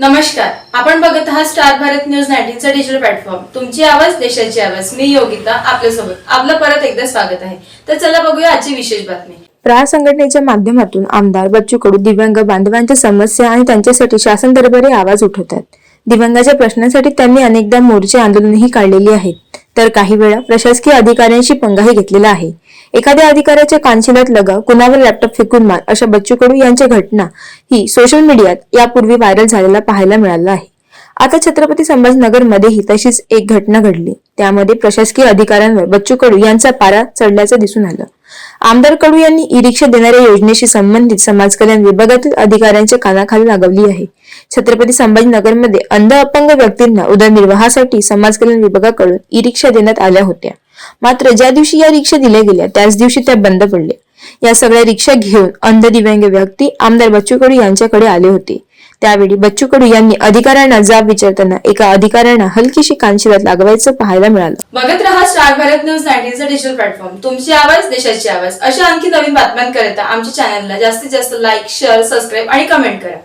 नमस्कार. आपण बघत आहात स्टार भारत न्यूज नाईन्टीनचा डिजिटल प्लॅटफॉर्म तुमची आवाज देशाची आवाज. मी योगिता आपल्यासोबत. आपलं परत एकदा स्वागत आहे. तर चला बघूया आजची विशेष बातमी. प्रा संघटनेच्या माध्यमातून आमदार बच्चू कडू दिव्यांग बांधवांच्या समस्या आणि त्यांच्यासाठी शासन दरबारी आवाज उठवतात. दिव्यांगाच्या प्रश्नांसाठी त्यांनी अनेकदा मोर्चे आंदोलनही काढलेली आहेत. तर काही वेळा प्रशासकीय अधिकाऱ्यांशी पंगाही घेतलेला आहे. एखाद्या अधिकाऱ्याच्या कानशिलात लगा कुणावर लॅपटॉप फेकून मार अशा बच्चू कडू यांच्या घटना ही सोशल मीडियात यापूर्वी व्हायरल झालेला पाहायला मिळाला आहे. आता छत्रपती संभाजीनगर मध्येही तशीच एक घटना घडली. त्यामध्ये प्रशासकीय अधिकाऱ्यांवर बच्चू कडू यांचा पारा चढल्याचं दिसून आलं. आमदार कडू यांनी ई रिक्षा देणाऱ्या योजनेशी संबंधित समाज कल्याण विभागातील अधिकाऱ्यांच्या कानाखाली लागवली आहे. छत्रपती संभाजीनगरमध्ये अंध अपंग व्यक्तींना उदरनिर्वाहासाठी समाज कल्याण विभागाकडून ई रिक्षा देण्यात आल्या होत्या. मात्र ज्या दिवशी या रिक्षा दिल्या गेल्या त्याच दिवशी त्या बंद पडल्या. या सगळ्या रिक्षा घेऊन अंध दिव्यांग व्यक्ती आमदार बच्चू कडू यांच्याकडे आले होते. त्यावेळी बच्चू कडू यांनी अधिकाऱ्यांना जाब विचारताना एका अधिकाऱ्यांना हलकीशी कानशिरात लागवायचं पाहायला मिळालं. बघत रहा स्टार भारत न्यूज नाईन्टीनचा डिजिटल प्लॅटफॉर्म तुमची आवाज देशाची आवाज. अशा आणखी नवीन बातम्यांकरिता आमच्या चॅनलला जास्तीत जास्त लाईक शेअर सबस्क्राईब आणि कमेंट करा.